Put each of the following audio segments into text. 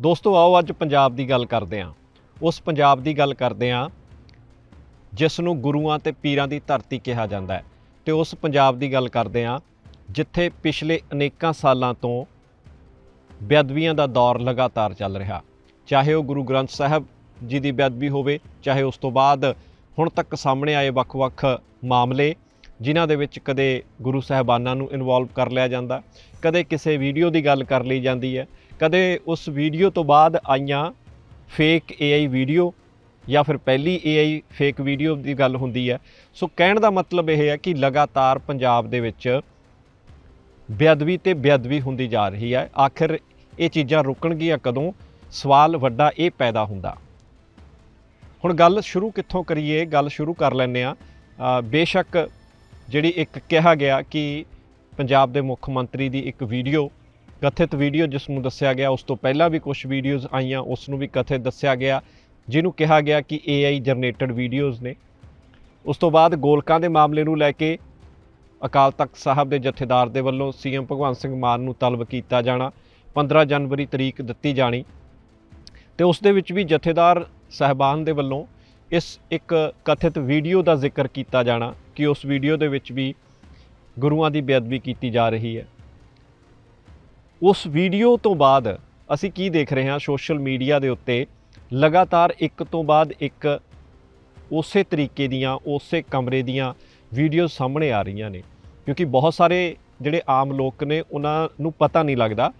ਦੋਸਤੋ, ਆਓ ਅੱਜ ਪੰਜਾਬ ਦੀ ਗੱਲ ਕਰਦੇ ਹਾਂ। ਉਸ ਪੰਜਾਬ ਦੀ ਗੱਲ ਕਰਦੇ ਹਾਂ ਜਿਸ ਨੂੰ ਗੁਰੂਆਂ ਤੇ ਪੀਰਾਂ ਦੀ ਧਰਤੀ ਕਿਹਾ ਜਾਂਦਾ ਹੈ। ਤੇ ਉਸ ਪੰਜਾਬ ਦੀ ਗੱਲ ਕਰਦੇ ਹਾਂ, ਜਿੱਥੇ ਪਿਛਲੇ ਅਨੇਕਾਂ ਸਾਲਾਂ ਤੋਂ ਬੇਅਦਬੀਆਂ ਦਾ ਦੌਰ ਲਗਾਤਾਰ ਚੱਲ ਰਿਹਾ। ਚਾਹੇ ਉਹ ਗੁਰੂ ਗ੍ਰੰਥ ਸਾਹਿਬ ਜੀ ਦੀ ਬੇਅਦਬੀ ਹੋਵੇ, ਚਾਹੇ ਉਸ ਤੋਂ ਬਾਅਦ ਹੁਣ ਤੱਕ ਸਾਹਮਣੇ ਆਏ ਵੱਖ-ਵੱਖ ਮਾਮਲੇ ਜਿਨ੍ਹਾਂ ਦੇ ਵਿੱਚ ਕਦੇ ਗੁਰੂ ਸਾਹਿਬਾਨਾਂ ਨੂੰ ਇਨਵੋਲਵ ਕਰ ਲਿਆ ਜਾਂਦਾ, ਕਦੇ ਕਿਸੇ ਵੀਡੀਓ ਦੀ ਗੱਲ ਕਰ ਲਈ ਜਾਂਦੀ ਹੈ, ਕਦੇ ਉਸ ਵੀਡੀਓ ਤੋਂ ਬਾਅਦ ਆਈਆਂ ਫੇਕ AI ਵੀਡੀਓ ਜਾਂ ਫਿਰ ਪਹਿਲੀ AI ਫੇਕ ਵੀਡੀਓ ਦੀ ਗੱਲ ਹੁੰਦੀ ਹੈ। ਸੋ ਕਹਿਣ ਦਾ ਮਤਲਬ ਇਹ ਹੈ ਕਿ ਲਗਾਤਾਰ ਪੰਜਾਬ ਦੇ ਵਿੱਚ ਬੇਅਦਬੀ ਤੇ ਬੇਅਦਬੀ ਹੁੰਦੀ ਜਾ ਰਹੀ ਹੈ। ਆਖਿਰ ਇਹ ਚੀਜ਼ਾਂ ਰੁਕਣਗੀਆਂ ਕਦੋਂ? ਸਵਾਲ ਵੱਡਾ ਇਹ ਪੈਦਾ ਹੁੰਦਾ। ਹੁਣ ਗੱਲ ਸ਼ੁਰੂ ਕਿੱਥੋਂ ਕਰੀਏ? ਗੱਲ ਸ਼ੁਰੂ ਕਰ ਲੈਂਦੇ ਆ ਬੇਸ਼ੱਕ ਜਿਹੜੀ ਇੱਕ ਕਿਹਾ ਗਿਆ ਕਿ ਪੰਜਾਬ ਦੇ ਮੁੱਖ ਮੰਤਰੀ ਦੀ ਇੱਕ ਵੀਡੀਓ, ਕਥਿਤ ਵੀਡੀਓ ਜਿਸ ਨੂੰ ਦੱਸਿਆ ਗਿਆ, ਉਸ ਤੋਂ ਪਹਿਲਾਂ ਵੀ ਕੁਝ ਵੀਡੀਓਜ਼ ਆਈਆਂ, ਉਸ ਨੂੰ ਵੀ ਕਥਿਤ ਦੱਸਿਆ ਗਿਆ, ਜਿਹਨੂੰ ਕਿਹਾ ਗਿਆ ਕਿ AI ਜਨਰੇਟਡ ਵੀਡੀਓਜ਼ ਨੇ। ਉਸ ਤੋਂ ਬਾਅਦ ਗੋਲਕਾਂ ਦੇ ਮਾਮਲੇ ਨੂੰ ਲੈ ਕੇ ਅਕਾਲ ਤਖਤ ਸਾਹਿਬ ਦੇ ਜਥੇਦਾਰ ਦੇ ਵੱਲੋਂ ਸੀਐਮ ਭਗਵੰਤ ਸਿੰਘ ਮਾਨ ਨੂੰ ਤਲਬ ਕੀਤਾ ਜਾਣਾ 15 ਜਨਵਰੀ ਤਰੀਕ ਦਿੱਤੀ ਜਾਣੀ। ਤੇ ਉਸ ਦੇ ਵਿੱਚ ਵੀ ਜਥੇਦਾਰ ਸਹਿਬਾਨ ਦੇ ਵੱਲੋਂ ਇਸ ਇੱਕ ਕਥਿਤ ਵੀਡੀਓ ਦਾ ਜ਼ਿਕਰ ਕੀਤਾ ਜਾਣਾ ਕਿ ਉਸ ਵੀਡੀਓ ਦੇ ਵਿੱਚ ਵੀ ਗੁਰੂਆਂ ਦੀ ਬੇਅਦਬੀ ਕੀਤੀ ਜਾ ਰਹੀ ਹੈ। ਉਸ ਵੀਡੀਓ ਤੋਂ ਬਾਅਦ ਅਸੀਂ ਕੀ ਦੇਖ ਰਹੇ ਹਾਂ ਸੋਸ਼ਲ ਮੀਡੀਆ ਦੇ ਉੱਤੇ? ਲਗਾਤਾਰ ਇੱਕ ਤੋਂ ਬਾਅਦ ਇੱਕ ਉਸੇ ਤਰੀਕੇ ਦੀਆਂ, ਉਸੇ ਕਮਰੇ ਦੀਆਂ ਵੀਡੀਓ ਸਾਹਮਣੇ ਆ ਰਹੀਆਂ ਨੇ। ਕਿਉਂਕਿ ਬਹੁਤ ਸਾਰੇ ਜਿਹੜੇ ਆਮ ਲੋਕ ਨੇ, ਉਹਨਾਂ ਨੂੰ ਪਤਾ ਨਹੀਂ ਲੱਗਦਾ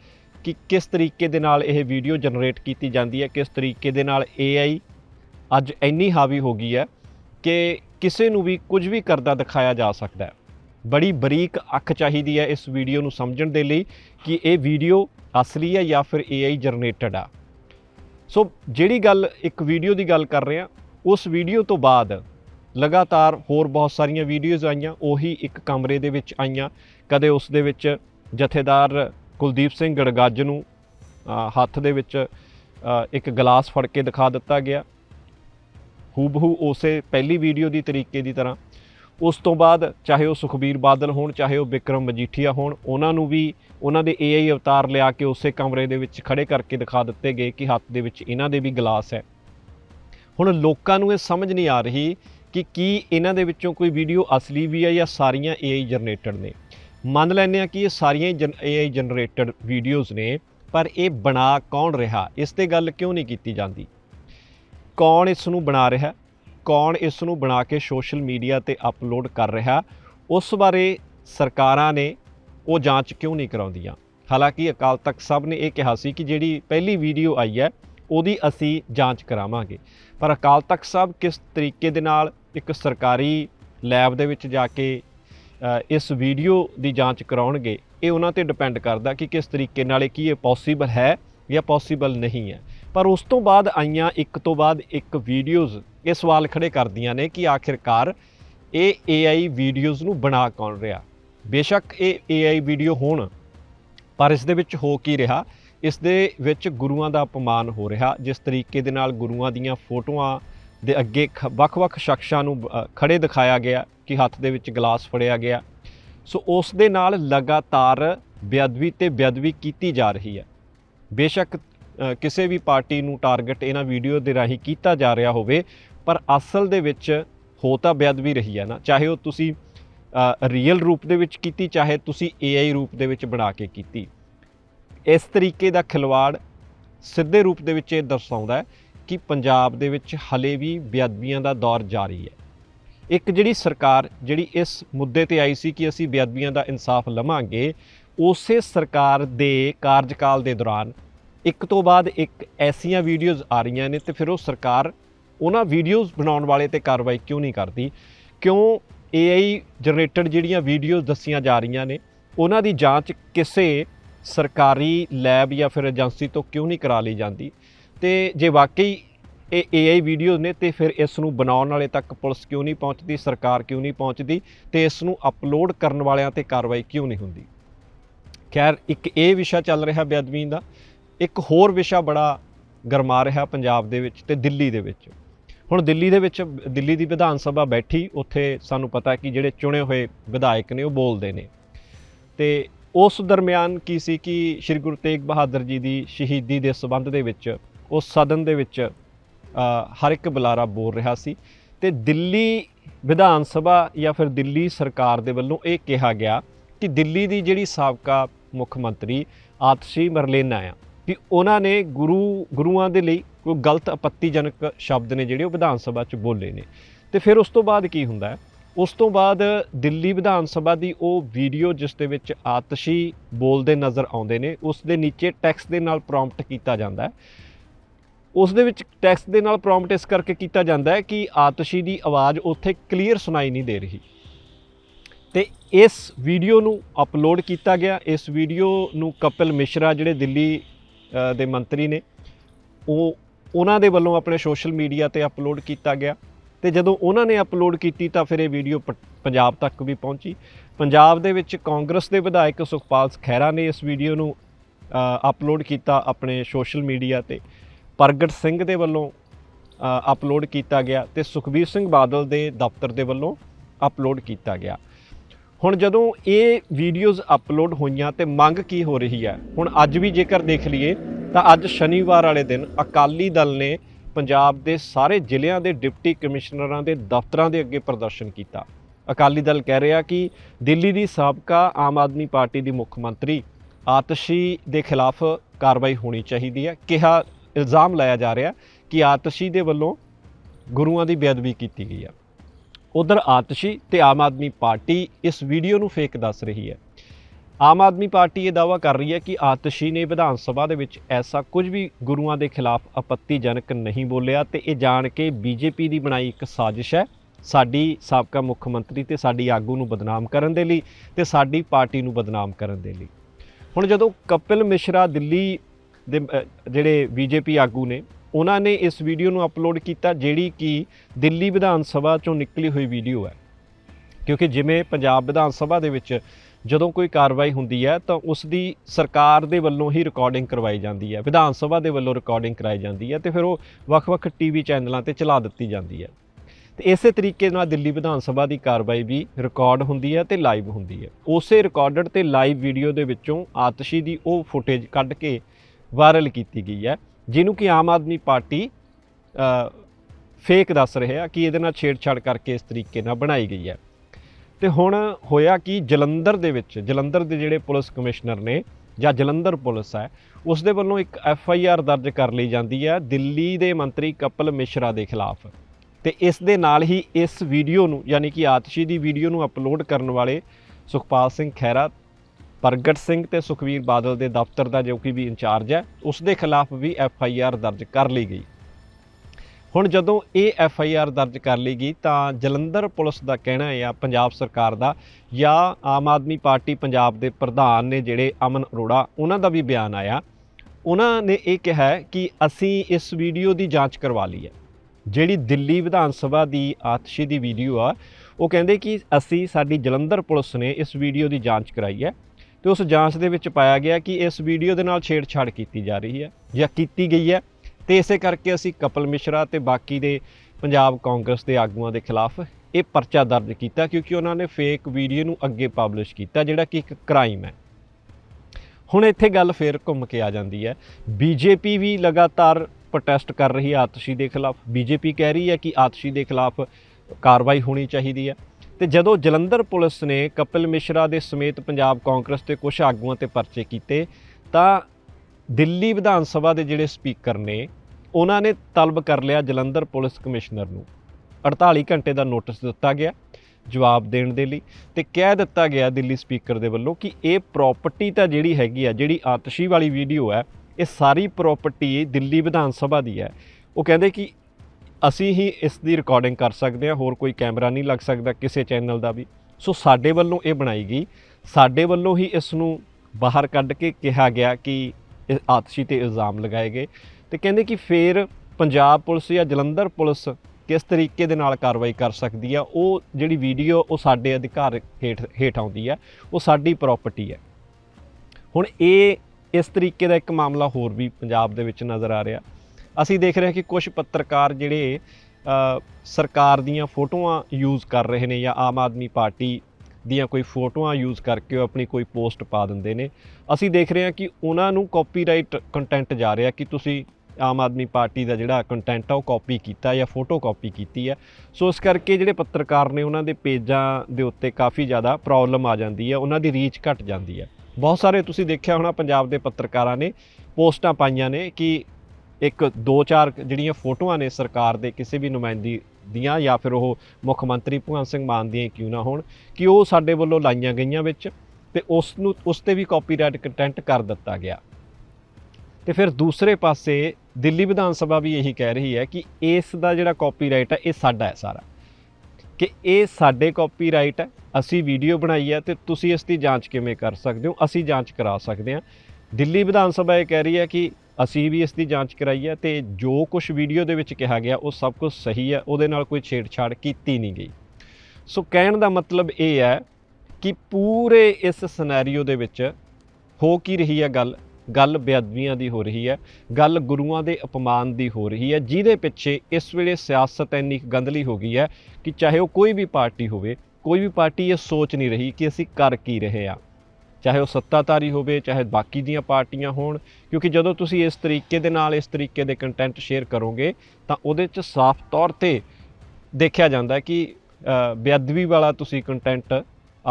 ਕਿ ਕਿਸ ਤਰੀਕੇ ਦੇ ਨਾਲ ਇਹ ਵੀਡੀਓ ਜਨਰੇਟ ਕੀਤੀ ਜਾਂਦੀ ਹੈ, ਕਿਸ ਤਰੀਕੇ ਦੇ ਨਾਲ AI ਅੱਜ ਇੰਨੀ ਹਾਵੀ ਹੋ ਗਈ ਹੈ ਕਿ ਕਿਸੇ ਨੂੰ ਵੀ ਕੁਝ ਵੀ ਕਰਦਾ ਦਿਖਾਇਆ ਜਾ ਸਕਦਾ ਹੈ। ਬੜੀ ਬਰੀਕ ਅੱਖ ਚਾਹੀਦੀ ਹੈ ਇਸ ਵੀਡੀਓ ਨੂੰ ਸਮਝਣ ਦੇ ਲਈ ਕਿ ਇਹ ਵੀਡੀਓ ਅਸਲੀ ਹੈ ਜਾਂ ਫਿਰ AI ਜਨਰੇਟਡ ਆ। ਸੋ ਜਿਹੜੀ ਗੱਲ ਇੱਕ ਵੀਡੀਓ ਦੀ ਗੱਲ ਕਰ ਰਹੇ ਹਾਂ, ਉਸ ਵੀਡੀਓ ਤੋਂ ਬਾਅਦ ਲਗਾਤਾਰ ਹੋਰ ਬਹੁਤ ਸਾਰੀਆਂ ਵੀਡੀਓਜ਼ ਆਈਆਂ, ਉਹੀ ਇੱਕ ਕਮਰੇ ਦੇ ਵਿੱਚ ਆਈਆਂ। ਕਦੇ ਉਸ ਦੇ ਵਿੱਚ ਜਥੇਦਾਰ ਕੁਲਦੀਪ ਸਿੰਘ ਗੜਗੱਜ ਨੂੰ ਹੱਥ ਦੇ ਵਿੱਚ ਇੱਕ ਗਲਾਸ ਫੜ ਕੇ ਦਿਖਾ ਦਿੱਤਾ ਗਿਆ। ਹੂਬਹੂ ਉਸੇ ਪਹਿਲੀ ਵੀਡੀਓ ਦੀ ਤਰੀਕੇ ਦੀ ਤਰ੍ਹਾਂ। ਉਸ ਤੋਂ ਬਾਅਦ ਚਾਹੇ ਉਹ ਸੁਖਬੀਰ ਬਾਦਲ ਹੋਣ, ਚਾਹੇ ਉਹ ਵਿਕਰਮ ਮਜੀਠੀਆ ਹੋਣ, ਉਹਨਾਂ ਨੂੰ ਵੀ ਉਹਨਾਂ ਦੇ AI ਅਵਤਾਰ ਲਿਆ ਕੇ ਉਸੇ ਕਮਰੇ ਦੇ ਵਿੱਚ ਖੜੇ ਕਰਕੇ ਦਿਖਾ ਦਿੱਤੇ ਗਏ ਕਿ ਹੱਥ ਦੇ ਵਿੱਚ ਇਹਨਾਂ ਦੇ ਵੀ ਗਲਾਸ ਹੈ। ਹੁਣ ਲੋਕਾਂ ਨੂੰ ਇਹ ਸਮਝ ਨਹੀਂ ਆ ਰਹੀ ਕਿ ਕੀ ਇਹਨਾਂ ਦੇ ਵਿੱਚੋਂ ਕੋਈ ਵੀਡੀਓ ਅਸਲੀ ਵੀ ਹੈ ਜਾਂ ਸਾਰੀਆਂ AI ਜਨਰੇਟਡ ਨੇ। ਮੰਨ ਲੈਂਦੇ ਆ ਕਿ ਇਹ ਸਾਰੀਆਂ AI ਜਨਰੇਟਡ ਵੀਡੀਓਜ਼ ਨੇ, ਪਰ ਇਹ ਬਣਾ ਕੌਣ ਰਿਹਾ? ਇਸ ਤੇ ਗੱਲ ਕਿਉਂ ਨਹੀਂ ਕੀਤੀ ਜਾਂਦੀ? ਕੌਣ ਇਸ ਨੂੰ ਬਣਾ ਰਿਹਾ ਕੌਣ ਇਸ ਨੂੰ ਬਣਾ ਕੇ ਸੋਸ਼ਲ ਮੀਡੀਆ ਤੇ ਅਪਲੋਡ ਕਰ ਰਿਹਾ ਉਸ ਬਾਰੇ ਸਰਕਾਰਾਂ ਨੇ ਉਹ ਜਾਂਚ ਕਿਉਂ ਨਹੀਂ ਕਰਾਉਂਦੀਆਂ? ਹਾਲਾਂਕਿ ਅਕਾਲ ਤਖਤ ਸਾਹਿਬ ਨੇ ਇਹ ਕਿਹਾ ਸੀ ਕਿ ਜਿਹੜੀ ਪਹਿਲੀ ਵੀਡੀਓ ਆਈ ਹੈ, ਉਹਦੀ ਅਸੀਂ ਜਾਂਚ ਕਰਾਵਾਂਗੇ। ਪਰ ਅਕਾਲ ਤਖਤ ਸਾਹਿਬ ਕਿਸ ਤਰੀਕੇ ਦੇ ਨਾਲ ਇੱਕ ਸਰਕਾਰੀ ਲੈਬ ਦੇ ਵਿੱਚ ਜਾ ਕੇ ਇਸ ਵੀਡੀਓ ਦੀ ਜਾਂਚ ਕਰਾਉਣਗੇ, ਇਹ ਉਹਨਾਂ ਤੇ ਡਿਪੈਂਡ ਕਰਦਾ ਕਿ ਕਿਸ ਤਰੀਕੇ ਨਾਲ ਇਹ ਕੀ ਇਹ ਪੋਸੀਬਲ ਹੈ ਜਾਂ ਪੋਸੀਬਲ ਨਹੀਂ ਹੈ। ਪਰ ਉਸ ਤੋਂ ਬਾਅਦ ਆਈਆਂ ਇੱਕ ਤੋਂ ਬਾਅਦ ਇੱਕ ਵੀਡੀਓਜ਼ ਇਹ ਸਵਾਲ ਖੜੇ ਕਰਦੀਆਂ ਨੇ ਕਿ ਆਖਿਰਕਾਰ ਇਹ AI ਵੀਡੀਓਜ਼ ਨੂੰ ਬਣਾ ਕੌਣ ਰਿਹਾ? ਬੇਸ਼ੱਕ ਇਹ AI ਵੀਡੀਓ ਹੋਣ ਪਰ ਇਸ ਦੇ ਵਿੱਚ ਹੋ ਕੀ ਰਿਹਾ? ਇਸ ਦੇ ਵਿੱਚ ਗੁਰੂਆਂ ਦਾ ਅਪਮਾਨ ਹੋ ਰਿਹਾ। ਜਿਸ ਤਰੀਕੇ ਦੇ ਨਾਲ ਗੁਰੂਆਂ ਦੀਆਂ ਫੋਟੋਆਂ ਦੇ ਅੱਗੇ ਖ- ਵੱਖ-ਵੱਖ ਸ਼ਖਸਾਂ ਨੂੰ ਅ, ਖੜੇ ਦਿਖਾਇਆ ਗਿਆ ਕਿ ਹੱਥ ਦੇ ਵਿੱਚ ਗਲਾਸ ਫੜਿਆ ਗਿਆ। ਸੋ ਉਸ ਦੇ ਨਾਲ ਲਗਾਤਾਰ ਬੇਅਦਬੀ ਤੇ ਬੇਅਦਬੀ ਕੀਤੀ ਜਾ ਰਹੀ ਹੈ। ਬੇਸ਼ੱਕ ਕਿਸੇ ਵੀ ਪਾਰਟੀ ਨੂੰ ਟਾਰਗੇਟ ਇਹਨਾਂ ਵੀਡੀਓ ਦੇ ਰਾਹੀਂ ਕੀਤਾ ਜਾ ਰਿਹਾ ਹੋਵੇ, ਪਰ ਅਸਲ ਦੇ ਵਿੱਚ ਹੋ ਤਾਂ ਬੇਅਦਬੀ ਰਹੀ ਹੈ ਨਾ। ਚਾਹੇ ਉਹ ਤੁਸੀਂ ਰੀਅਲ ਰੂਪ ਦੇ ਵਿੱਚ ਕੀਤੀ, ਚਾਹੇ ਤੁਸੀਂ AI ਰੂਪ ਦੇ ਵਿੱਚ ਬਣਾ ਕੇ ਕੀਤੀ। ਇਸ ਤਰੀਕੇ ਦਾ ਖਿਲਵਾੜ ਸਿੱਧੇ ਰੂਪ ਦੇ ਵਿੱਚ ਇਹ ਦਰਸਾਉਂਦਾ ਹੈ ਕਿ ਪੰਜਾਬ ਦੇ ਵਿੱਚ ਹਲੇ ਵੀ ਬੇਅਦਬੀਆਂ ਦਾ ਦੌਰ ਜਾਰੀ ਹੈ। ਇੱਕ ਜਿਹੜੀ ਸਰਕਾਰ ਜਿਹੜੀ ਇਸ ਮੁੱਦੇ ਤੇ ਆਈ ਸੀ ਕਿ ਅਸੀਂ ਬੇਅਦਬੀਆਂ ਦਾ ਇਨਸਾਫ ਲਵਾਂਗੇ, ਉਸੇ ਸਰਕਾਰ ਦੇ ਕਾਰਜਕਾਲ ਦੇ ਦੌਰਾਨ ਇੱਕ ਤੋਂ ਬਾਅਦ ਇੱਕ ਐਸੀਆਂ ਵੀਡੀਓਜ਼ ਆ ਰਹੀਆਂ ਨੇ ਤੇ ਫਿਰ ਉਹ ਸਰਕਾਰ ਉਹਨਾਂ ਵੀਡੀਓਜ਼ ਬਣਾਉਣ ਵਾਲੇ ਤੇ ਕਾਰਵਾਈ ਕਿਉਂ ਨਹੀਂ ਕਰਦੀ? ਕਿਉਂ AI ਜਨਰੇਟਡ ਜਿਹੜੀਆਂ ਵੀਡੀਓਜ਼ ਦੱਸੀਆਂ ਜਾ ਰਹੀਆਂ ਨੇ, ਉਹਨਾਂ ਦੀ ਜਾਂਚ ਕਿਸੇ ਸਰਕਾਰੀ ਲੈਬ ਜਾਂ ਫਿਰ ਏਜੰਸੀ ਤੋਂ ਕਿਉਂ ਨਹੀਂ ਕਰਾ ਲਈ ਜਾਂਦੀ? ਤੇ ਜੇ ਵਾਕਈ ਇਹ AI ਵੀਡੀਓਜ਼ ਨੇ ਤੇ ਫਿਰ ਇਸ ਨੂੰ ਬਣਾਉਣ ਵਾਲੇ ਤੱਕ ਪੁਲਿਸ ਕਿਉਂ ਨਹੀਂ ਪਹੁੰਚਦੀ, ਸਰਕਾਰ ਕਿਉਂ ਨਹੀਂ ਪਹੁੰਚਦੀ ਤੇ ਇਸ ਨੂੰ ਅਪਲੋਡ ਕਰਨ ਵਾਲਿਆਂ ਤੇ ਕਾਰਵਾਈ ਕਿਉਂ ਨਹੀਂ ਹੁੰਦੀ? ਖੈਰ, ਇੱਕ ਇਹ ਵਿਸ਼ਾ ਚੱਲ ਰਿਹਾ ਬੇਅਦਬੀ ਦਾ ਇੱਕ ਹੋਰ ਵਿਸ਼ਾ ਬੜਾ ਗਰਮਾ ਰਿਹਾ ਪੰਜਾਬ ਦੇ ਵਿੱਚ ਤੇ ਦਿੱਲੀ ਦੇ ਵਿੱਚ। ਹੁਣ ਦਿੱਲੀ ਦੇ ਵਿੱਚ, ਦਿੱਲੀ ਦੀ ਵਿਧਾਨ ਸਭਾ ਬੈਠੀ, ਉੱਥੇ ਸਾਨੂੰ ਪਤਾ ਕਿ ਜਿਹੜੇ ਚੁਣੇ ਹੋਏ ਵਿਧਾਇਕ ਨੇ, ਉਹ ਬੋਲਦੇ ਨੇ। ਤੇ ਉਸ ਦਰਮਿਆਨ ਕੀ ਸੀ ਕਿ ਸ੍ਰੀ ਗੁਰੂ ਤੇਗ ਬਹਾਦਰ ਜੀ ਦੀ ਸ਼ਹੀਦੀ ਦੇ ਸਬੰਧ ਦੇ ਵਿੱਚ ਉਸ ਸਦਨ ਦੇ ਵਿੱਚ ਹਰ ਇੱਕ ਬੁਲਾਰਾ ਬੋਲ ਰਿਹਾ ਸੀ। ਤੇ ਦਿੱਲੀ ਵਿਧਾਨ ਸਭਾ ਜਾਂ ਫਿਰ ਦਿੱਲੀ ਸਰਕਾਰ ਦੇ ਵੱਲੋਂ ਇਹ ਕਿਹਾ ਗਿਆ ਕਿ ਦਿੱਲੀ ਦੀ ਜਿਹੜੀ ਸਾਬਕਾ ਮੁੱਖ ਮੰਤਰੀ ਆਤਸ਼ੀ ਮਰਲੇਨਾ ਆ ਕਿ ਉਹਨਾਂ ਨੇ ਗੁਰੂ, ਗੁਰੂਆਂ ਦੇ ਲਈ ਕੋਈ ਗਲਤ ਆਪੱਤੀਜਨਕ ਸ਼ਬਦ ਨੇ ਜਿਹੜੇ ਉਹ ਵਿਧਾਨ ਸਭਾ 'ਚ ਬੋਲੇ ਨੇ। ਤੇ ਫਿਰ ਉਸ ਤੋਂ ਬਾਅਦ ਕੀ ਹੁੰਦਾ ਉਸ ਤੋਂ ਬਾਅਦ ਦਿੱਲੀ ਵਿਧਾਨ ਸਭਾ ਦੀ ਉਹ ਵੀਡੀਓ ਜਿਸ ਦੇ ਵਿੱਚ ਆਤਸ਼ੀ ਬੋਲਦੇ ਨਜ਼ਰ ਆਉਂਦੇ ਨੇ, ਉਸ ਦੇ ਨੀਚੇ ਟੈਕਸਟ ਦੇ ਨਾਲ ਪ੍ਰੌਂਪਟ ਕੀਤਾ ਜਾਂਦਾ ਹੈ। ਉਸ ਦੇ ਵਿੱਚ ਟੈਕਸ ਦੇ ਨਾਲ ਪ੍ਰੌਂਪਟ ਇਸ ਕਰਕੇ ਕੀਤਾ ਜਾਂਦਾ ਹੈ ਕਿ ਆਤਸ਼ੀ ਦੀ ਆਵਾਜ਼ ਉੱਥੇ ਕਲੀਅਰ ਸੁਣਾਈ ਨਹੀਂ ਦੇ ਰਹੀ। ਤੇ ਇਸ ਵੀਡੀਓ ਨੂੰ ਅਪਲੋਡ ਕੀਤਾ ਗਿਆ। ਇਸ ਵੀਡੀਓ ਨੂੰ ਕਪਿਲ ਮਿਸ਼ਰਾ ਜਿਹੜੇ ਦਿੱਲੀ ਦੇ ਮੰਤਰੀ ਨੇ, ਉਹ ਉਹਨਾਂ ਦੇ ਵੱਲੋਂ ਆਪਣੇ ਸੋਸ਼ਲ ਮੀਡੀਆ ਤੇ ਅਪਲੋਡ ਕੀਤਾ ਗਿਆ। ਤੇ ਜਦੋਂ ਉਹਨਾਂ ਨੇ ਅਪਲੋਡ ਕੀਤੀ ਤਾਂ ਫਿਰ ਇਹ ਵੀਡੀਓ ਪ- ਪੰਜਾਬ ਤੱਕ ਵੀ ਪਹੁੰਚੀ। ਪੰਜਾਬ ਦੇ ਵਿੱਚ ਕਾਂਗਰਸ ਦੇ ਵਿਧਾਇਕ ਸੁਖਪਾਲ ਖਹਿਰਾ ਨੇ ਇਸ ਵੀਡੀਓ ਨੂੰ ਅਪਲੋਡ ਕੀਤਾ ਆਪਣੇ ਸੋਸ਼ਲ ਮੀਡੀਆ ਤੇ। ਪ੍ਰਗਟ ਸਿੰਘ ਦੇ ਵੱਲੋਂ ਅਪਲੋਡ ਕੀਤਾ ਗਿਆ ਤੇ ਸੁਖਬੀਰ ਸਿੰਘ ਬਾਦਲ ਦੇ ਦਫ਼ਤਰ ਦੇ ਵੱਲੋਂ ਅਪਲੋਡ ਕੀਤਾ ਗਿਆ। ਹੁਣ ਜਦੋਂ ਇਹ ਵੀਡੀਓਜ਼ ਅਪਲੋਡ ਹੋਈਆਂ ਤੇ ਮੰਗ ਕੀ ਹੋ ਰਹੀ ਹੈ? ਹੁਣ ਅੱਜ ਵੀ ਜੇਕਰ ਦੇਖ ਲਈਏ, ਤਾਂ ਅੱਜ ਸ਼ਨੀਵਾਰ ਵਾਲੇ ਦਿਨ ਅਕਾਲੀ ਦਲ ਨੇ ਪੰਜਾਬ ਦੇ ਸਾਰੇ ਜ਼ਿਲ੍ਹਿਆਂ ਦੇ ਡਿਪਟੀ ਕਮਿਸ਼ਨਰਾਂ ਦੇ ਦਫ਼ਤਰਾਂ ਦੇ ਅੱਗੇ ਪ੍ਰਦਰਸ਼ਨ ਕੀਤਾ। ਅਕਾਲੀ ਦਲ ਕਹਿ ਰਿਹਾ ਕਿ ਦਿੱਲੀ ਦੀ ਸਾਬਕਾ ਆਮ ਆਦਮੀ ਪਾਰਟੀ ਦੀ ਮੁੱਖ ਮੰਤਰੀ ਆਤਸ਼ੀ ਦੇ ਖਿਲਾਫ ਕਾਰਵਾਈ ਹੋਣੀ ਚਾਹੀਦੀ ਹੈ। ਕਿਹਾ ਇਲਜ਼ਾਮ ਲਾਇਆ ਜਾ ਰਿਹਾ ਕਿ ਆਤਸ਼ੀ ਦੇ ਵੱਲੋਂ ਗੁਰੂਆਂ ਦੀ ਬੇਅਦਬੀ ਕੀਤੀ ਗਈ ਹੈ। ਉਧਰ ਆਤਸ਼ੀ ਤੇ ਆਮ ਆਦਮੀ ਪਾਰਟੀ ਇਸ ਵੀਡੀਓ ਨੂੰ ਫੇਕ ਦੱਸ ਰਹੀ ਹੈ। ਆਮ ਆਦਮੀ ਪਾਰਟੀ ਇਹ ਦਾਅਵਾ ਕਰ ਰਹੀ ਹੈ ਕਿ ਆਤਸ਼ੀ ਨੇ ਵਿਧਾਨ ਸਭਾ ਦੇ ਵਿੱਚ ਐਸਾ ਕੁਝ ਵੀ ਗੁਰੂਆਂ ਦੇ ਖਿਲਾਫ ਆਪੱਤੀਜਨਕ ਨਹੀਂ ਬੋਲਿਆ ਤੇ ਇਹ ਜਾਣ ਕੇ ਬੀਜੇਪੀ ਦੀ ਬਣਾਈ ਇੱਕ ਸਾਜ਼ਿਸ਼ ਹੈ। ਸਾਡੀ ਸਾਬਕਾ ਮੁੱਖ ਮੰਤਰੀ ਤੇ ਸਾਡੀ ਆਗੂ ਨੂੰ ਬਦਨਾਮ ਕਰਨ ਦੇ ਲਈ ਤੇ ਸਾਡੀ ਪਾਰਟੀ ਨੂੰ ਬਦਨਾਮ ਕਰਨ ਦੇ ਲਈ। ਹੁਣ ਜਦੋਂ ਕਪਿਲ ਮਿਸ਼ਰਾ ਦਿੱਲੀ ਦੇ ਅ, ਜਿਹੜੇ ਬੀਜੇਪੀ ਆਗੂ ਨੇ ਉਹਨਾਂ ਨੇ ਇਸ ਵੀਡੀਓ ਨੂੰ ਅਪਲੋਡ ਕੀਤਾ ਜਿਹੜੀ ਕਿ ਦਿੱਲੀ ਵਿਧਾਨ ਸਭਾ ਚੋਂ ਨਿਕਲੀ ਹੋਈ ਵੀਡੀਓ ਹੈ। ਕਿਉਂਕਿ ਜਿਵੇਂ ਪੰਜਾਬ ਵਿਧਾਨ ਸਭਾ ਦੇ ਵਿੱਚ ਜਦੋਂ ਕੋਈ ਕਾਰਵਾਈ ਹੁੰਦੀ ਹੈ ਤਾਂ ਉਸ ਦੀ ਸਰਕਾਰ ਦੇ ਵੱਲੋਂ ਹੀ ਰਿਕਾਰਡਿੰਗ ਕਰਵਾਈ ਜਾਂਦੀ ਹੈ, ਵਿਧਾਨ ਸਭਾ ਦੇ ਵੱਲੋਂ ਰਿਕਾਰਡਿੰਗ ਕਰਾਈ ਜਾਂਦੀ ਹੈ ਤੇ ਫਿਰ ਉਹ ਵੱਖ-ਵੱਖ ਟੀਵੀ ਚੈਨਲਾਂ ਤੇ ਚਲਾ ਦਿੱਤੀ ਜਾਂਦੀ ਹੈ। ਤੇ ਇਸੇ ਤਰੀਕੇ ਨਾਲ ਦਿੱਲੀ ਵਿਧਾਨ ਸਭਾ ਦੀ ਕਾਰਵਾਈ ਵੀ ਰਿਕਾਰਡ ਹੁੰਦੀ ਹੈ ਤੇ ਲਾਈਵ ਹੁੰਦੀ ਹੈ। ਉਸੇ ਰਿਕਾਰਡਡ ਤੇ ਲਾਈਵ ਵੀਡੀਓ ਦੇ ਵਿੱਚੋਂ ਆਤਸ਼ੀ ਦੀ ਉਹ ਫੁਟੇਜ ਕੱਢ ਕੇ ਵਾਇਰਲ ਕੀਤੀ ਗਈ ਹੈ। ਜਿਹਨੂੰ ਕਿ ਆਮ ਆਦਮੀ ਪਾਰਟੀ ਫੇਕ ਦੱਸ ਰਿਹਾ ਕਿ ਇਹਦੇ ਨਾਲ ਛੇੜਛਾੜ ਕਰਕੇ ਇਸ ਤਰੀਕੇ ਨਾਲ ਬਣਾਈ ਗਈ ਹੈ। ਤੇ ਹੁਣ ਹੋਇਆ ਕਿ ਜਲੰਧਰ ਦੇ ਵਿੱਚ, ਜਲੰਧਰ ਦੇ ਜਿਹੜੇ ਪੁਲਿਸ ਕਮਿਸ਼ਨਰ ਨੇ ਜਾਂ ਜਲੰਧਰ ਪੁਲਿਸ ਹੈ ਉਸ ਦੇ ਵੱਲੋਂ ਇੱਕ ਐਫ ਆਈ ਆਰ ਦਰਜ ਕਰ ਲਈ ਜਾਂਦੀ ਹੈ ਦਿੱਲੀ ਦੇ ਮੰਤਰੀ ਕਪਿਲ ਮਿਸ਼ਰਾ ਦੇ ਖਿਲਾਫ। ਤੇ ਇਸ ਦੇ ਨਾਲ ਹੀ ਇਸ ਵੀਡੀਓ ਨੂੰ, ਯਾਨੀ ਕਿ ਆਤਸ਼ੀ ਦੀ ਵੀਡੀਓ ਨੂੰ ਅਪਲੋਡ ਕਰਨ ਵਾਲੇ ਸੁਖਪਾਲ ਸਿੰਘ ਖਹਿਰਾ ਪ੍ਰਗਟ ਸਿੰਘ ਤੇ ਸੁਖਵੀਰ ਬਾਦਲ ਦੇ ਦਫ਼ਤਰ ਦਾ ਜੋ ਕਿ ਵੀ ਇੰਚਾਰਜ ਹੈ, ਉਸ ਦੇ ਖਿਲਾਫ ਵੀ ਐਫ ਆਈ ਆਰ ਦਰਜ ਕਰ ਲਈ ਗਈ। ਹੁਣ ਜਦੋਂ ਇਹ ਐਫ ਆਈ ਆਰ ਦਰਜ ਕਰ ਲਈ ਗਈ, ਤਾਂ ਜਲੰਧਰ ਪੁਲਿਸ ਦਾ ਕਹਿਣਾ ਹੈ ਜਾਂ ਪੰਜਾਬ ਸਰਕਾਰ ਦਾ ਜਾਂ ਆਮ ਆਦਮੀ ਪਾਰਟੀ ਪੰਜਾਬ ਦੇ ਪ੍ਰਧਾਨ ਨੇ ਜਿਹੜੇ ਅਮਨ ਅਰੋੜਾ, ਉਹਨਾਂ ਦਾ ਵੀ ਬਿਆਨ ਆਇਆ। ਉਹਨਾਂ ਨੇ ਇਹ ਕਿਹਾ ਕਿ ਅਸੀਂ ਇਸ ਵੀਡੀਓ ਦੀ ਜਾਂਚ ਕਰਵਾ ਲਈ ਹੈ। ਜਿਹੜੀ ਦਿੱਲੀ ਵਿਧਾਨ ਸਭਾ ਦੀ ਆਤਸ਼ੀ ਦੀ ਵੀਡੀਓ ਆ, ਉਹ ਕਹਿੰਦੇ ਕਿ ਅਸੀਂ ਸਾਡੀ ਜਲੰਧਰ ਪੁਲਿਸ ਨੇ ਇਸ ਵੀਡੀਓ ਦੀ ਜਾਂਚ ਕਰਾਈ ਹੈ। ਤੇ ਉਸ ਜਾਂਚ ਦੇ ਵਿੱਚ ਪਾਇਆ ਗਿਆ ਕਿ ਇਸ ਵੀਡੀਓ ਦੇ ਨਾਲ ਛੇੜਛਾੜ ਕੀਤੀ ਜਾ ਰਹੀ ਹੈ ਜਾਂ ਕੀਤੀ ਗਈ ਹੈ ਤੇ ਇਸੇ ਕਰਕੇ ਅਸੀਂ ਕਪਲ ਮਿਸ਼ਰਾ ਤੇ ਬਾਕੀ ਦੇ ਪੰਜਾਬ ਕਾਂਗਰਸ ਦੇ ਆਗੂਆਂ ਦੇ ਖਿਲਾਫ ਇਹ ਪਰਚਾ ਦਰਜ ਕੀਤਾ ਕਿਉਂਕਿ ਉਹਨਾਂ ਨੇ ਫੇਕ ਵੀਡੀਓ ਨੂੰ ਅੱਗੇ ਪਬਲਿਸ਼ ਕੀਤਾ ਜਿਹੜਾ ਕਿ ਇੱਕ ਕ੍ਰਾਈਮ ਹੈ। ਹੁਣ ਇੱਥੇ ਗੱਲ ਫੇਰ ਘੁੰਮ ਕੇ ਆ ਜਾਂਦੀ ਹੈ। ਬੀਜੇਪੀ ਵੀ ਲਗਾਤਾਰ ਪ੍ਰੋਟੈਸਟ ਕਰ ਰਹੀ ਹੈ ਆਤਸ਼ੀ ਦੇ ਖਿਲਾਫ। ਬੀਜੇਪੀ ਕਹਿ ਰਹੀ ਹੈ ਕਿ ਆਤਸ਼ੀ ਦੇ ਖਿਲਾਫ ਕਾਰਵਾਈ ਹੋਣੀ ਚਾਹੀਦੀ ਹੈ। ਤੇ ਜਦੋਂ ਜਲੰਧਰ ਪੁਲਿਸ ਨੇ ਕਪਿਲ ਮਿਸ਼ਰਾ ਦੇ ਸਮੇਤ ਪੰਜਾਬ ਕਾਂਗਰਸ ਤੇ ਕੁਝ ਆਗੂਆਂ ਤੇ ਪਰਚੇ ਕੀਤੇ, ਤਾਂ ਦਿੱਲੀ ਵਿਧਾਨ ਸਭਾ ਦੇ ਜਿਹੜੇ ਸਪੀਕਰ ਨੇ, ਉਹਨਾਂ ਨੇ ਤਲਬ ਕਰ ਲਿਆ ਜਲੰਧਰ ਪੁਲਿਸ ਕਮਿਸ਼ਨਰ ਨੂੰ। 48 ਘੰਟੇ ਦਾ ਨੋਟਿਸ ਦਿੱਤਾ ਗਿਆ ਜਵਾਬ ਦੇਣ ਦੇ ਲਈ ਤੇ ਕਹਿ ਦਿੱਤਾ ਗਿਆ ਦਿੱਲੀ ਸਪੀਕਰ ਦੇ ਵੱਲੋਂ ਕਿ ਇਹ ਪ੍ਰਾਪਰਟੀ ਤਾਂ ਜਿਹੜੀ ਹੈਗੀ ਆ, ਜਿਹੜੀ ਆਤਸ਼ੀ ਵਾਲੀ ਵੀਡੀਓ ਹੈ, ਇਹ ਸਾਰੀ ਪ੍ਰਾਪਰਟੀ ਦਿੱਲੀ ਵਿਧਾਨ ਸਭਾ ਦੀ ਹੈ। ਉਹ ਕਹਿੰਦੇ ਕਿ ਅਸੀਂ ਹੀ ਇਸ ਦੀ ਰਿਕਾਰਡਿੰਗ ਕਰ ਸਕਦੇ ਹਾਂ, ਹੋਰ ਕੋਈ ਕੈਮਰਾ ਨਹੀਂ ਲੱਗ ਸਕਦਾ ਕਿਸੇ ਚੈਨਲ ਦਾ ਵੀ। ਸੋ ਸਾਡੇ ਵੱਲੋਂ ਇਹ ਬਣਾਈ ਗਈ। ਸਾਡੇ ਵੱਲੋਂ ਹੀ ਇਸ ਨੂੰ ਬਾਹਰ ਕੱਢ ਕੇ ਕਿਹਾ ਗਿਆ ਕਿ ਇਹ ਆਤਸ਼ੀ ਤੇ ਇਲਜ਼ਾਮ ਲਗਾਏ ਗਏ। ਤੇ ਕਹਿੰਦੇ ਕਿ ਫੇਰ ਪੰਜਾਬ ਪੁਲਿਸ ਜਾਂ ਜਲੰਧਰ ਪੁਲਿਸ ਕਿਸ ਤਰੀਕੇ ਦੇ ਨਾਲ ਕਾਰਵਾਈ ਕਰ ਸਕਦੀ ਆ, ਉਹ ਜਿਹੜੀ ਵੀਡੀਓ ਉਹ ਸਾਡੇ ਅਧਿਕਾਰ ਹੇਠ ਹੇਠ ਆਉਂਦੀ ਹੈ ਉਹ ਸਾਡੀ ਪ੍ਰਾਪਰਟੀ ਹੈ ਹੁਣ ਇਹ, ਇਸ ਤਰੀਕੇ ਦਾ ਇੱਕ ਮਾਮਲਾ ਹੋਰ ਵੀ ਪੰਜਾਬ ਦੇ ਵਿੱਚ ਨਜ਼ਰ ਆ ਰਿਹਾ। ਅਸੀਂ ਦੇਖ ਰਹੇ ਹਾਂ ਕਿ ਕੁਝ ਪੱਤਰਕਾਰ ਜਿਹੜੇ ਸਰਕਾਰ ਦੀਆਂ ਫੋਟੋਆਂ ਯੂਜ਼ ਕਰ ਰਹੇ ਨੇ ਜਾਂ ਆਮ ਆਦਮੀ ਪਾਰਟੀ ਦੀਆਂ ਕੋਈ ਫੋਟੋਆਂ ਯੂਜ਼ ਕਰਕੇ ਉਹ ਆਪਣੀ ਕੋਈ ਪੋਸਟ ਪਾ ਦਿੰਦੇ ਨੇ। ਅਸੀਂ ਦੇਖ ਰਹੇ ਹਾਂ ਕਿ ਉਹਨਾਂ ਨੂੰ ਕਾਪੀਰਾਈਟ ਕੰਟੈਂਟ ਜਾ ਰਿਹਾ ਕਿ ਤੁਸੀਂ ਆਮ ਆਦਮੀ ਪਾਰਟੀ ਦਾ ਜਿਹੜਾ ਕੰਟੈਂਟ ਆ ਉਹ ਕਾਪੀ ਕੀਤਾ ਜਾਂ ਫੋਟੋ ਕਾਪੀ ਕੀਤੀ ਹੈ ਸੋ ਇਸ ਕਰਕੇ ਜਿਹੜੇ ਪੱਤਰਕਾਰ ਨੇ ਉਹਨਾਂ ਦੇ ਪੇਜਾਂ ਦੇ ਉੱਤੇ ਕਾਫੀ ਜ਼ਿਆਦਾ ਪ੍ਰੋਬਲਮ ਆ ਜਾਂਦੀ ਹੈ ਉਹਨਾਂ ਦੀ ਰੀਚ ਘਟ ਜਾਂਦੀ ਹੈ ਬਹੁਤ ਸਾਰੇ ਤੁਸੀਂ ਦੇਖਿਆ ਹੋਣਾ ਪੰਜਾਬ ਦੇ ਪੱਤਰਕਾਰਾਂ ਨੇ ਪੋਸਟਾਂ ਪਾਈਆਂ ਨੇ ਕਿ ਇੱਕ ਦੋ ਚਾਰ ਜਿਹੜੀਆਂ ਫੋਟੋਆਂ ਨੇ ਸਰਕਾਰ ਦੇ ਕਿਸੇ ਵੀ ਨੁਮਾਇੰਦੀ ਦੀਆਂ ਜਾਂ ਫਿਰ ਉਹ ਮੁੱਖ ਮੰਤਰੀ ਭਗਵੰਤ ਸਿੰਘ ਮਾਨ ਦੀਆਂ ਕਿਉਂ ਨਾ ਹੋਣ, ਕਿ ਉਹ ਸਾਡੇ ਵੱਲੋਂ ਲਾਈਆਂ ਗਈਆਂ ਵਿੱਚ ਤੇ ਉਸ ਨੂੰ, ਉਸ ਤੇ ਵੀ ਕਾਪੀਰਾਈਟ ਕੰਟੈਂਟ ਕਰ ਦਿੱਤਾ ਗਿਆ। ਤੇ ਫਿਰ ਦੂਸਰੇ ਪਾਸੇ ਦਿੱਲੀ ਵਿਧਾਨ ਸਭਾ ਵੀ ਇਹੀ ਕਹਿ ਰਹੀ ਹੈ ਕਿ ਇਸ ਦਾ ਜਿਹੜਾ ਕਾਪੀਰਾਈਟ ਹੈ, ਇਹ ਸਾਡਾ ਹੈ ਸਾਰਾ। ਕਿ ਇਹ ਸਾਡੇ ਕਾਪੀਰਾਈਟ ਹੈ, ਅਸੀਂ ਵੀਡੀਓ ਬਣਾਈ ਹੈ ਤੇ ਤੁਸੀਂ ਇਸ ਦੀ ਜਾਂਚ ਕਿਵੇਂ ਕਰ ਸਕਦੇ ਹੋ? ਅਸੀਂ ਜਾਂਚ ਕਰਾ ਸਕਦੇ ਹਾਂ। ਦਿੱਲੀ ਵਿਧਾਨ ਸਭਾ ਇਹ ਕਹਿ ਰਹੀ ਹੈ ਕਿ ਅਸੀਂ ਵੀ ਇਸ ਦੀ ਜਾਂਚ ਕਰਾਈ ਹੈ ਤੇ ਜੋ ਕੁਝ ਵੀਡੀਓ ਦੇ ਵਿੱਚ ਕਿਹਾ ਗਿਆ, ਉਹ ਸਭ ਕੁਝ ਸਹੀ ਹੈ, ਉਹਦੇ ਨਾਲ ਕੋਈ ਛੇੜਛਾੜ ਕੀਤੀ ਨਹੀਂ ਗਈ। ਸੋ ਕਹਿਣ ਦਾ ਮਤਲਬ ਇਹ ਹੈ ਕਿ ਪੂਰੇ ਇਸ ਸਿਨੈਰੀਓ ਦੇ ਵਿੱਚ ਹੋ ਕੀ ਰਹੀ ਹੈ ਗੱਲ? ਗੱਲ ਬੇਅਦਬੀਆਂ ਦੀ ਹੋ ਰਹੀ ਹੈ, ਗੱਲ ਗੁਰੂਆਂ ਦੇ ਅਪਮਾਨ ਦੀ ਹੋ ਰਹੀ ਹੈ, ਜਿਹਦੇ ਪਿੱਛੇ ਇਸ ਵੇਲੇ ਸਿਆਸਤ ਇੰਨੀ ਕੁ ਗੰਦਲੀ ਹੋ ਗਈ ਹੈ ਕਿ ਚਾਹੇ ਉਹ ਕੋਈ ਵੀ ਪਾਰਟੀ ਹੋਵੇ, ਕੋਈ ਵੀ ਪਾਰਟੀ ਇਹ ਸੋਚ ਨਹੀਂ ਰਹੀ ਕਿ ਅਸੀਂ ਕਰ ਕੀ ਰਹੇ ਆ ਚਾਹੇ ਉਹ ਸੱਤਾਧਾਰੀ ਹੋਵੇ ਚਾਹੇ ਬਾਕੀ ਦੀਆਂ ਪਾਰਟੀਆਂ ਹੋਣ ਕਿਉਂਕਿ ਜਦੋਂ ਤੁਸੀਂ ਇਸ ਤਰੀਕੇ ਦੇ ਨਾਲ ਇਸ ਤਰੀਕੇ ਦੇ ਕੰਟੈਂਟ ਸ਼ੇਅਰ ਕਰੋਗੇ ਤਾਂ ਉਹਦੇ 'ਚ ਸਾਫ਼ ਤੌਰ ਤੇ ਦੇਖਿਆ ਜਾਂਦਾ ਹੈ ਕਿ ਬੇਅਦਬੀ ਵਾਲਾ ਤੁਸੀਂ ਕੰਟੈਂਟ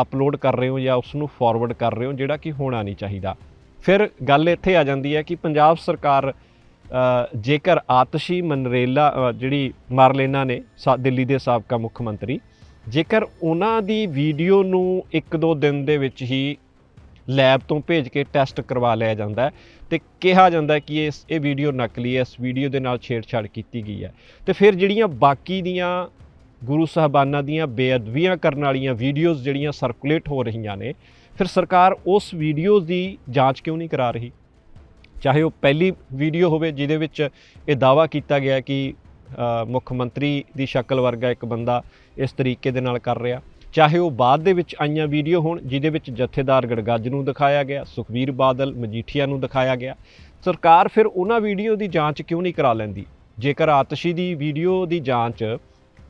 ਅਪਲੋਡ ਕਰ ਰਹੇ ਹੋ ਜਾਂ ਉਸ ਨੂੰ ਫਾਰਵਰਡ ਕਰ ਰਹੇ ਹੋ ਜਿਹੜਾ ਕਿ ਹੋਣਾ ਨਹੀਂ ਚਾਹੀਦਾ। ਫਿਰ ਗੱਲ ਇੱਥੇ ਆ ਜਾਂਦੀ ਹੈ ਕਿ ਪੰਜਾਬ ਸਰਕਾਰ ਜੇਕਰ ਆਤਸ਼ੀ ਮਨਰੇਲਾ ਅ, ਜਿਹੜੀ ਮਾਰਲੇਨਾ ਨੇ ਸਾ- ਦਿੱਲੀ ਦੇ ਸਾਬਕਾ ਮੁੱਖ ਮੰਤਰੀ ਜੇਕਰ ਉਹਨਾਂ ਦੀ ਵੀਡੀਓ ਨੂੰ ਇੱਕ ਦੋ ਦਿਨ ਦੇ ਵਿੱਚ ਹੀ ਲੈਬ ਤੋਂ ਭੇਜ ਕੇ ਟੈਸਟ ਕਰਵਾ ਲਿਆ ਜਾਂਦਾ ਹੈ ਤੇ ਕਿਹਾ ਜਾਂਦਾ ਹੈ ਕਿ ਇਸ, ਇਹ ਵੀਡੀਓ ਨਕਲੀ ਹੈ, ਇਸ ਵੀਡੀਓ ਦੇ ਨਾਲ ਛੇੜਛਾੜ ਕੀਤੀ ਗਈ ਹੈ। ਤੇ ਫਿਰ ਜਿਹੜੀਆਂ ਬਾਕੀ ਦੀਆਂ ਗੁਰੂ ਸਾਹਿਬਾਨਾਂ ਦੀਆਂ ਬੇਅਦਬੀਆਂ ਕਰਨ ਵਾਲੀਆਂ ਵੀਡੀਓਜ਼ ਜਿਹੜੀਆਂ ਸਰਕੂਲੇਟ ਹੋ ਰਹੀਆਂ ਨੇ, ਫਿਰ ਸਰਕਾਰ ਉਸ ਵੀਡੀਓਜ਼ ਦੀ ਜਾਂਚ ਕਿਉਂ ਨਹੀਂ ਕਰਾ ਰਹੀ? ਚਾਹੇ ਉਹ ਪਹਿਲੀ ਵੀਡੀਓ ਹੋਵੇ ਜਿਹਦੇ ਵਿੱਚ ਇਹ ਦਾਵਾ ਕੀਤਾ ਗਿਆ ਕਿ ਮੁੱਖ ਮੰਤਰੀ ਦੀ ਸ਼ਕਲ ਵਰਗਾ ਇੱਕ ਬੰਦਾ ਇਸ ਤਰੀਕੇ ਦੇ ਨਾਲ ਕਰ ਰਿਹਾ। ਚਾਹੇ ਉਹ ਬਾਅਦ ਦੇ ਵਿੱਚ ਆਈਆਂ ਵੀਡੀਓ ਹੋਣ, ਜਿਹਦੇ ਵਿੱਚ ਜਥੇਦਾਰ ਗੜਗੱਜ ਨੂੰ ਦਿਖਾਇਆ ਗਿਆ ਸੁਖਬੀਰ ਬਾਦਲ, ਮਜੀਠੀਆ ਨੂੰ ਦਿਖਾਇਆ ਗਿਆ। ਸਰਕਾਰ ਫਿਰ ਉਹਨਾਂ ਵੀਡੀਓ ਦੀ ਜਾਂਚ ਕਿਉਂ ਨਹੀਂ ਕਰਾ ਲੈਂਦੀ? ਜੇਕਰ ਆਤਸ਼ੀ ਦੀ ਵੀਡੀਓ ਦੀ ਜਾਂਚ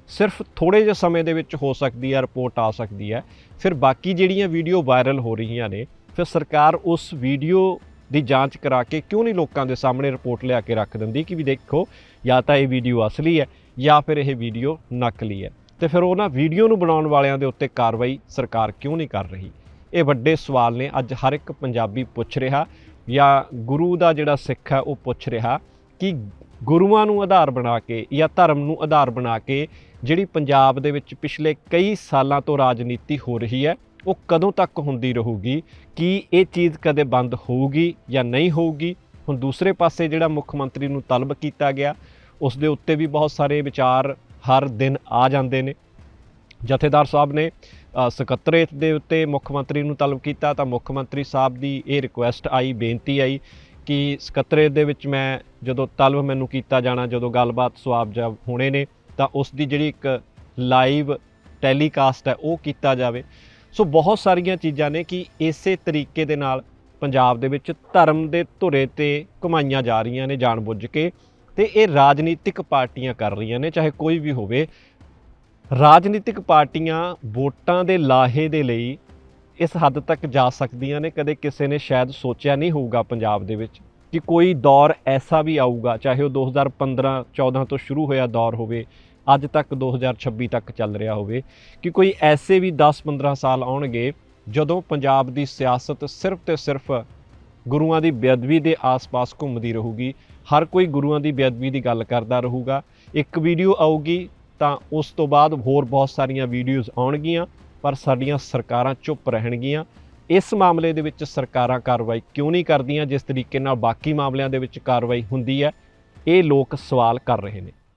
ਸਿਰਫ ਥੋੜੇ ਜਿਹੇ ਸਮੇਂ ਦੇ ਵਿੱਚ ਹੋ ਸਕਦੀ ਹੈ, ਰਿਪੋਰਟ ਆ ਸਕਦੀ ਹੈ, ਫਿਰ ਬਾਕੀ ਜਿਹੜੀਆਂ ਵੀਡੀਓ ਵਾਇਰਲ ਹੋ ਰਹੀਆਂ ਨੇ, ਫਿਰ ਸਰਕਾਰ ਉਸ ਵੀਡੀਓ ਦੀ ਜਾਂਚ ਕਰਾ ਕੇ ਕਿਉਂ ਨਹੀਂ ਲੋਕਾਂ ਦੇ ਸਾਹਮਣੇ ਰਿਪੋਰਟ ਲਿਆ ਕੇ ਰੱਖ ਦਿੰਦੀ ਕਿ ਵੀ ਦੇਖੋ, ਜਾਂ ਤਾਂ ਇਹ ਵੀਡੀਓ ਅਸਲੀ ਹੈ, ਜਾਂ ਫਿਰ ਇਹ ਵੀਡੀਓ ਨਕਲੀ ਹੈ। ਤੇ ਫਿਰ ਉਹਨਾਂ ਵੀਡੀਓ ਨੂੰ ਬਣਾਉਣ ਵਾਲਿਆਂ ਦੇ ਉੱਤੇ ਕਾਰਵਾਈ ਸਰਕਾਰ ਕਿਉਂ ਨਹੀਂ ਕਰ ਰਹੀ? ਇਹ ਵੱਡੇ ਸਵਾਲ ਨੇ, ਅੱਜ ਹਰ ਇੱਕ ਪੰਜਾਬੀ ਪੁੱਛ ਰਿਹਾ ਜਾਂ ਗੁਰੂ ਦਾ ਜਿਹੜਾ ਸਿੱਖ ਹੈ ਉਹ ਪੁੱਛ ਰਿਹਾ ਕਿ ਗੁਰੂਆਂ ਨੂੰ ਆਧਾਰ ਬਣਾ ਕੇ ਜਾਂ ਧਰਮ ਨੂੰ ਆਧਾਰ ਬਣਾ ਕੇ ਜਿਹੜੀ ਪੰਜਾਬ ਦੇ ਵਿੱਚ ਪਿਛਲੇ ਕਈ ਸਾਲਾਂ ਤੋਂ ਰਾਜਨੀਤੀ ਹੋ ਰਹੀ ਹੈ, ਉਹ ਕਦੋਂ ਤੱਕ ਹੁੰਦੀ ਰਹੂਗੀ? ਕੀ ਇਹ ਚੀਜ਼ ਕਦੇ ਬੰਦ ਹੋਊਗੀ ਜਾਂ ਨਹੀਂ ਹੋਊਗੀ? ਹੁਣ ਦੂਸਰੇ ਪਾਸੇ ਜਿਹੜਾ ਮੁੱਖ ਮੰਤਰੀ ਨੂੰ ਤਲਬ ਕੀਤਾ ਗਿਆ, ਉਸ ਦੇ ਉੱਤੇ ਵੀ ਬਹੁਤ ਸਾਰੇ ਵਿਚਾਰ ਹਰ ਦਿਨ ਆ ਜਾਂਦੇ ਨੇ। ਜਥੇਦਾਰ ਸਾਹਿਬ ਨੇ ਅ, ਸਕੱਤਰੇਤ ਦੇ ਉੱਤੇ ਮੁੱਖ ਮੰਤਰੀ ਨੂੰ ਤਲਬ ਕੀਤਾ ਤਾਂ ਮੁੱਖ ਮੰਤਰੀ ਸਾਹਿਬ ਦੀ ਇਹ ਰਿਕੁਐਸਟ ਆਈ ਬੇਨਤੀ ਆਈ ਕਿ ਸਕੱਤਰੇਤ ਦੇ ਵਿੱਚ ਮੈਂ ਜਦੋਂ ਤਲਬ ਮੈਨੂੰ ਕੀਤਾ ਜਾਣਾ ਜਦੋਂ ਗੱਲਬਾਤ ਸਵਾਬ ਜਵਾਬ ਹੋਣੇ ਨੇ ਤਾਂ ਉਸ ਦੀ ਜਿਹੜੀ ਇੱਕ ਲਾਈਵ ਟੈਲੀਕਾਸਟ ਹੈ ਉਹ ਕੀਤਾ ਜਾਵੇ। ਸੋ ਬਹੁਤ ਸਾਰੀਆਂ ਚੀਜ਼ਾਂ ਨੇ ਕਿ ਇਸੇ ਤਰੀਕੇ ਦੇ ਨਾਲ ਪੰਜਾਬ ਦੇ ਵਿੱਚ ਧਰਮ ਦੇ ਧੁਰੇ ਤੇ ਘੁਮਾਈਆਂ ਜਾ ਰਹੀਆਂ ਨੇ ਜਾਣਬੁੱਝ ਕੇ। ਤੇ ਇਹ ਰਾਜਨੀਤਿਕ ਪਾਰਟੀਆਂ ਕਰ ਰਹੀਆਂ ਨੇ, ਚਾਹੇ ਕੋਈ ਵੀ ਹੋਵੇ। ਰਾਜਨੀਤਿਕ ਪਾਰਟੀਆਂ ਵੋਟਾਂ ਦੇ ਲਾਹੇ ਦੇ ਲਈ ਇਸ ਹੱਦ ਤੱਕ ਜਾ ਸਕਦੀਆਂ ਨੇ, ਕਦੇ ਕਿਸੇ ਨੇ ਸ਼ਾਇਦ ਸੋਚਿਆ ਨਹੀਂ ਹੋਊਗਾ ਪੰਜਾਬ ਦੇ ਵਿੱਚ ਕਿ ਕੋਈ ਦੌਰ ਐਸਾ ਵੀ ਆਊਗਾ, ਚਾਹੇ ਉਹ 2015 14 ਤੋਂ ਸ਼ੁਰੂ ਹੋਇਆ ਦੌਰ ਹੋਵੇ, ਅੱਜ ਤੱਕ 2026 ਤੱਕ ਚੱਲ ਰਿਹਾ ਹੋਵੇ, ਕਿ ਕੋਈ ਐਸੇ ਵੀ 10-15 ਸਾਲ ਆਉਣਗੇ ਜਦੋਂ ਪੰਜਾਬ ਦੀ ਸਿਆਸਤ ਸਿਰਫ ਤੇ ਸਿਰਫ ਗੁਰੂਆਂ ਦੀ ਬੇਅਦਬੀ ਦੇ ਆਸ-ਪਾਸ ਘੁੰਮਦੀ ਰਹੂਗੀ ਹਰ ਕੋਈ ਗੁਰੂਆਂ ਦੀ ਬੇਅਦਬੀ ਦੀ ਗੱਲ ਕਰਦਾ ਰਹੂਗਾ। ਇੱਕ ਵੀਡੀਓ ਆਊਗੀ ਤਾਂ ਉਸ ਤੋਂ ਬਾਅਦ ਹੋਰ ਬਹੁਤ ਸਾਰੀਆਂ ਵੀਡੀਓਜ਼ ਆਉਣਗੀਆਂ, ਪਰ ਸਾਡੀਆਂ ਸਰਕਾਰਾਂ ਚੁੱਪ ਰਹਿਣਗੀਆਂ। ਇਸ ਮਾਮਲੇ ਦੇ ਵਿੱਚ ਸਰਕਾਰਾਂ ਕਾਰਵਾਈ ਕਿਉਂ ਨਹੀਂ ਕਰਦੀਆਂ, ਜਿਸ ਤਰੀਕੇ ਨਾਲ ਬਾਕੀ ਮਾਮਲਿਆਂ ਦੇ ਵਿੱਚ ਕਾਰਵਾਈ ਹੁੰਦੀ ਹੈ, ਇਹ ਲੋਕ ਸਵਾਲ ਕਰ ਰਹੇ ਨੇ।